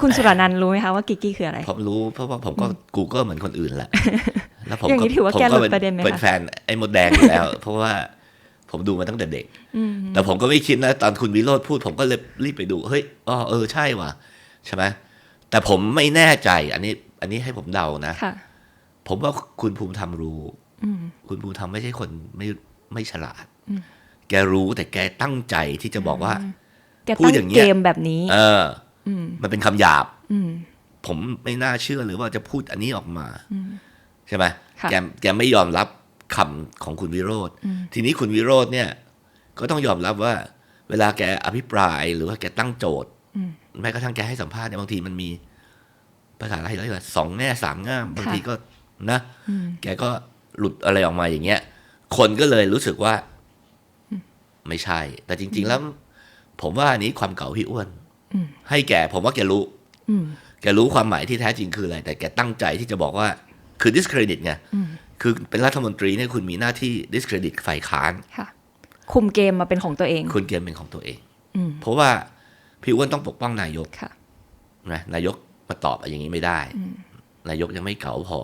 คุณสุรนันท์รู้ไหมคะว่ากิกกี้คืออะไร ผมรู้เพราะว่าผมก็ Google เหมือนคนอื่นแหละแล้วผมอย่างนี้ถือว่าผมแกหลุดป็ประเด็นไหมคะเป็นแฟนไอ้มดแดงอยู่แล้ว เพราะว่าผมดูมาตั้งแต่เด็กอืมแต่ผมก็ไม่คิดนะ ตอนคุณวิโรธพูด ผมก็เลยรีบไปดู เฮ้ยอ๋อเออใช่ว่ะใช่ไหมแต่ผมไม่แน่ใจ อันนี้ อันนี้ให้ผมเดานะค่ะผมว่าคุณภูมิธรรมรู้อืมคุณภูมิธรรมไม่ใช่คนไม่ไม่ฉลาดอืมแกรู้แต่แกตั้งใจที่จะบอกว่า แกพูดตั้งอย่างเงี้ยเกมแบบนี้ เอออื มมันเป็นคำหยาบอืมผมไม่น่าเชื่อหรือว่าจะพูดอันนี้ออกมาอืมใช่ไหมค่ะแกแกไม่ยอมรับคำของคุณวิโรธอืมทีนี้คุณวิโรธเนี่ย ก็ต้องยอมรับว่า เวลาแกอภิปรายหรือว่าแกตั้งโจทย์อืมแม้กระทั่งแกให้สัมภาษณ์เนี่ยบางทีมันมีภาษาอะไรเรียกว่าสองแง่สามง่ามบางทีก็นะอืมแกก็หลุดอะไรออกมาอย่างเงี้ย คนก็เลยรู้สึกว่า ไม่ใช่ แต่จริง ๆ แล้ว ผมว่าอันนี้ความเก่าพี่อ้วนอืม ให้แกผมว่าแกรู้อืมแกรู้ความหมายที่แท้จริงคืออะไร แต่แกตั้งใจที่จะบอกว่าคือ discredit ไงอืมคือเป็นรัฐมนตรีเนี่ยคุณมีหน้าที่ discredit ฝ่ายค้านค่ะคุมเกมมาเป็นของตัวเอง คุณเกมเป็นของตัวเองอืมเพราะว่าพี่อ้วนต้องปกป้องนายกค่ะนะนายกมาตอบอย่างนี้ไม่ได้อืมนายกยังไม่เก่าพอ